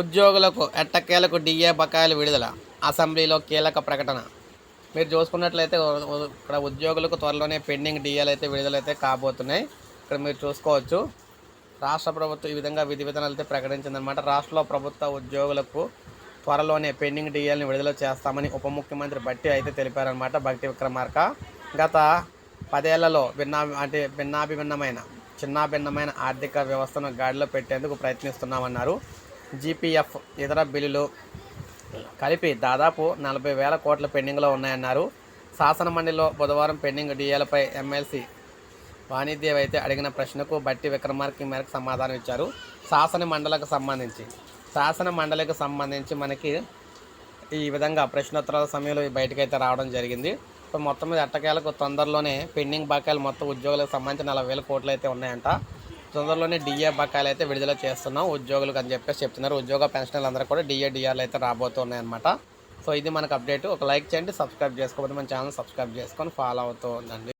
ఉద్యోగులకు ఎట్టకేలకు డిఏ బకాయిలు విడుదల అసెంబ్లీలో కీలక ప్రకటన. మీరు చూసుకున్నట్లయితే ఇక్కడ ఉద్యోగులకు త్వరలోనే పెండింగ్ డిఏలు అయితే విడుదలైతే కాబోతున్నాయి. ఇక్కడ మీరు చూసుకోవచ్చు. రాష్ట్ర ప్రభుత్వం ఈ విధంగా విధి విధానాలు అయితే ప్రకటించిందనమాట రాష్ట్రంలో ప్రభుత్వ ఉద్యోగులకు త్వరలోనే పెండింగ్ డిఏలను విడుదల చేస్తామని ఉప ముఖ్యమంత్రి బట్టి అయితే తెలిపారనమాట భక్తి విక్రమార్క. గత పదేళ్ళలో భిన్నా అంటే భిన్నాభిభిన్నమైన చిన్నాభిన్నమైన ఆర్థిక వ్యవస్థను గాడిలో పెట్టేందుకు ప్రయత్నిస్తున్నామన్నారు. జీపీఎఫ్ ఇతర బిల్లులు కలిపి దాదాపు నలభై వేల కోట్ల పెండింగ్లో ఉన్నాయన్నారు. శాసన మండలిలో బుధవారం పెండింగ్ డిఏలపై ఎమ్మెల్సీ వాణిదేవ్ అయితే అడిగిన ప్రశ్నకు బట్టి విక్రమార్క ఈ మేరకు సమాధానం ఇచ్చారు. శాసన మండలికి సంబంధించి శాసన మండలికి సంబంధించి మనకి ఈ విధంగా ప్రశ్నోత్తరాల సమయంలో బయటకైతే రావడం జరిగింది. సో మొత్తం మీద ఎట్టకేలకు తొందరలోనే పెండింగ్ బకాయిలు మొత్తం ఉద్యోగులకు సంబంధించి నలభై వేల కోట్లు అయితే ఉన్నాయంట. తొందరలోనే డిఏ బకాయిలు అయితే విడుదల చేస్తున్నాం. ఉద్యోగులకు అని చెప్పేసి చెప్తున్నారు. ఉద్యోగ పెన్షన్లు అందరూ కూడా డిఏ డిఆర్లు అయితే రాబోతున్నాయన్నమాట సో ఇది మనకు అప్డేట్. ఒక లైక్ చేయండి సబ్స్క్రైబ్ చేసుకోకపోతే మన ఛానల్ సబ్స్క్రైబ్ చేసుకొని ఫాలో అవుతూ ఉండండి.